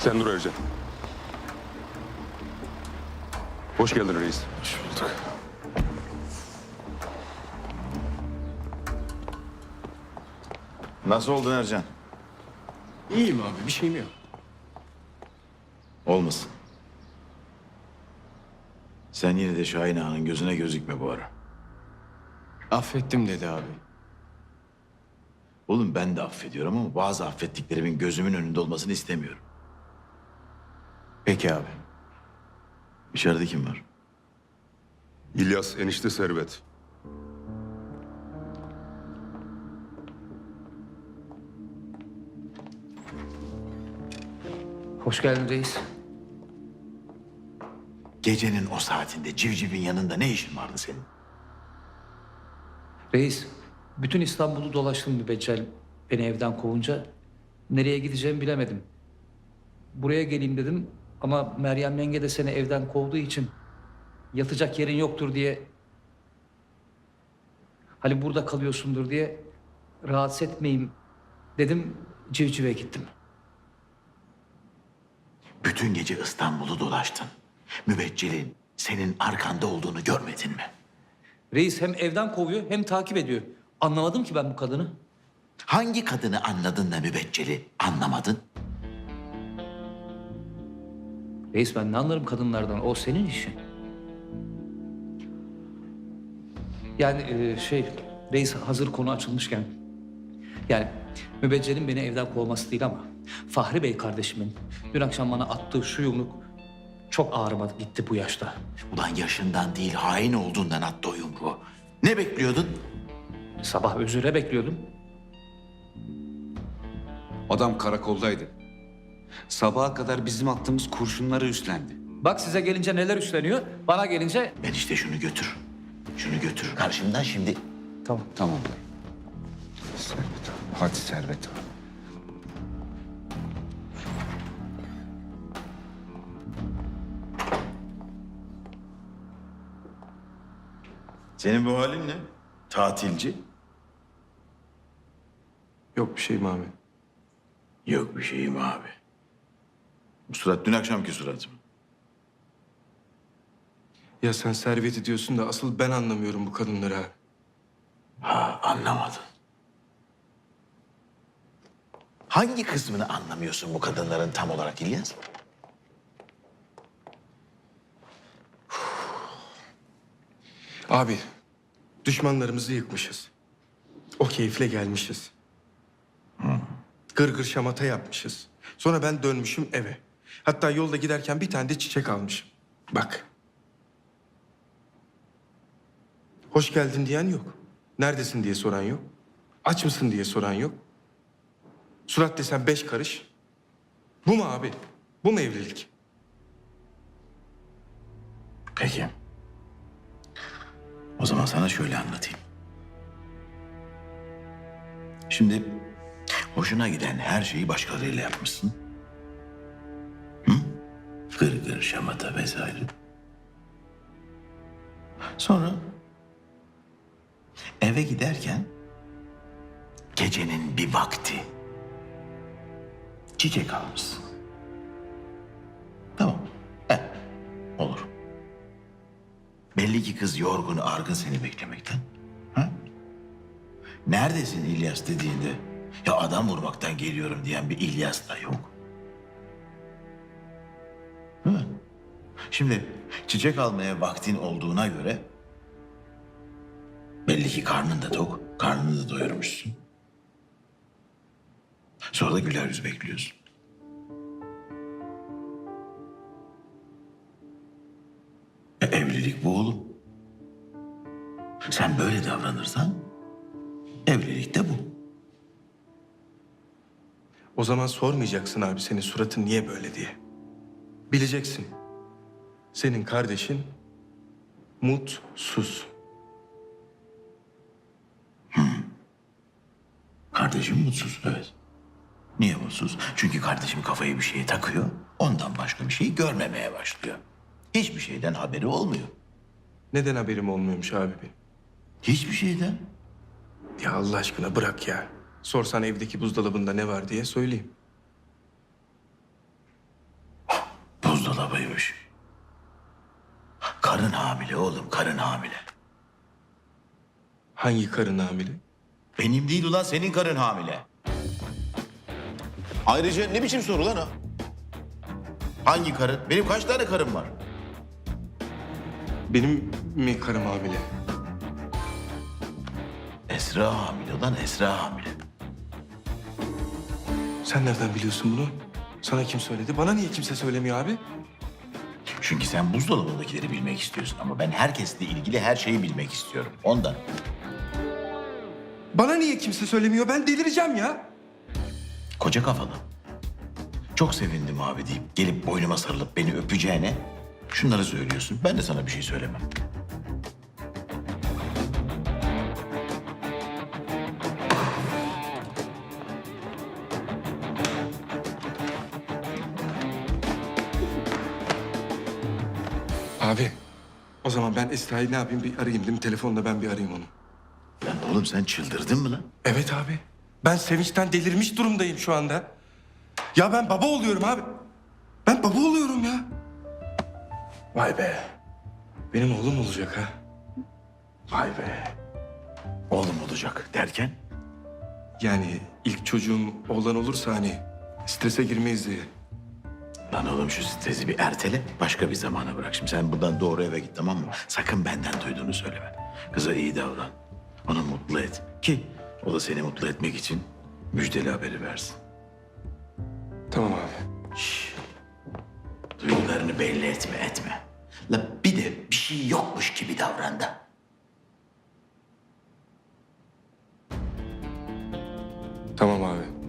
Sen dur Ercan. Hoş geldin reis. Hoş bulduk. Nasıl oldun Ercan? İyiyim abi bir şeyim yok. Olmasın. Sen yine de Şahin Ağa'nın gözüne gözükme bu ara. Affettim dedi abi. Oğlum ben de affediyorum ama bazı affettiklerimin gözümün önünde olmasını istemiyorum. Peki abi. İçeride kim var? İlyas enişte Servet. Hoş geldin reis. Gecenin o saatinde civcivin yanında ne işin vardı senin? Reis, bütün İstanbul'u dolaştım mübeccel beni evden kovunca. Nereye gideceğimi bilemedim. Buraya geleyim dedim ama Meryem yenge de seni evden kovduğu için yatacak yerin yoktur diye hani burada kalıyorsundur diye rahatsız etmeyeyim dedim civcive gittim. Bütün gece İstanbul'u dolaştın. Mübeccelin senin arkanda olduğunu görmedin mi? Reis hem evden kovuyor hem takip ediyor. Anlamadım ki ben bu kadını. Hangi kadını anladın da mübecceli anlamadın? Reis ben ne anlarım kadınlardan? O senin işin. Yani e, şey, reis hazır konu açılmışken... Yani mübeccelin beni evden kovması değil ama... Fahri Bey kardeşimin dün akşam bana attığı şu yumruk... Çok ağrıma gitti bu yaşta. Ulan yaşından değil hain olduğundan attı o yumruğu. Ne bekliyordun? Sabah özüre bekliyordum. Adam karakoldaydı. Sabaha kadar bizim attığımız kurşunları üstlendi. Bak size gelince neler üstleniyor, bana gelince... Ben işte şunu götür. Şunu götür. Karşımdan şimdi Tamam. Tamam. Servet abi. Hadi Servet abi. Senin bu halin ne? Tatilci. Yok bir şeyim abi. Yok bir şeyim abi. Bu surat dün akşamki surat mı? Ya sen servet ediyorsun da asıl ben anlamıyorum bu kadınları abi. Ha anlamadın. Hangi kısmını anlamıyorsun bu kadınların tam olarak İlyas? Abi düşmanlarımızı yıkmışız. O keyifle gelmişiz. Gırgır şamata yapmışız. Sonra ben dönmüşüm eve. Hatta yolda giderken bir tane de çiçek almışım. Bak. Hoş geldin diyen yok. Neredesin diye soran yok. Aç mısın diye soran yok. Surat desen beş karış. Bu mu abi? Bu mu evlilik? Peki. O zaman sana şöyle anlatayım. Şimdi hoşuna giden her şeyi başkalarıyla yapmışsın. Gırgır, şamata vesaire. Sonra eve giderken gecenin bir vakti çiçek almışsın. Tamam. Eh, olur. Belli ki kız yorgun, argın seni beklemekten. Ha? Neredesin İlyas dediğinde ya adam vurmaktan geliyorum diyen bir İlyas da yok. Şimdi çiçek almaya vaktin olduğuna göre belli ki karnın da tok, karnını da doyurmuşsun. Sonra da güler yüz bekliyorsun. E, evlilik bu oğlum. Sen böyle davranırsan evlilik de bu. O zaman sormayacaksın abi senin suratın niye böyle diye. Bileceksin. Senin kardeşin mutsuz. Kardeşim mutsuz evet. Niye mutsuz? Çünkü kardeşim kafayı bir şeye takıyor. Ondan başka bir şey görmemeye başlıyor. Hiçbir şeyden haberi olmuyor. Neden haberim olmuyormuş abi benim? Hiçbir şeyden. Ya Allah aşkına bırak ya. Sorsan evdeki buzdolabında ne var diye söyleyeyim. buzdolabıymış. Karın hamile oğlum, karın hamile. Hangi karın hamile? Benim değil ulan senin karın hamile. Ayrıca ne biçim soru lan o? Hangi karın? Benim kaç tane karım var? Benim mi karım hamile? Esra hamile ulan Esra hamile. Sen nereden biliyorsun bunu? Sana kim söyledi? Bana niye kimse söylemiyor abi? Çünkü sen buzdolabındakileri bilmek istiyorsun ama ben herkesle ilgili her şeyi bilmek istiyorum. Ondan. Bana niye kimse söylemiyor? Ben delireceğim ya. Koca kafalı. Çok sevindim abi deyip gelip boynuma sarılıp beni öpeceğine şunları söylüyorsun. Ben de sana bir şey söylemem. O zaman ben Esra'yı ne yapayım bir arayayım değil mi? Telefonla ben bir arayayım onu. Lan oğlum sen çıldırdın mı lan? Evet abi. Ben sevinçten delirmiş durumdayım şu anda. Ya ben baba oluyorum abi. Ben baba oluyorum ya. Vay be. Benim oğlum olacak ha. Vay be. Oğlum olacak derken? Yani ilk çocuğum oğlan olursa hani strese girmeyiz diye. Lan oğlum şu stresi bir ertele, başka bir zamana bırak. Şimdi sen buradan doğru eve git tamam mı? Sakın benden duyduğunu söyleme. Kıza iyi davran. Onu mutlu et. Ki o da seni mutlu etmek için müjdeli haberi versin. Tamam abi. Şş. Duygularını belli etme, etme. La bir de bir şey yokmuş gibi davran da. Tamam abi.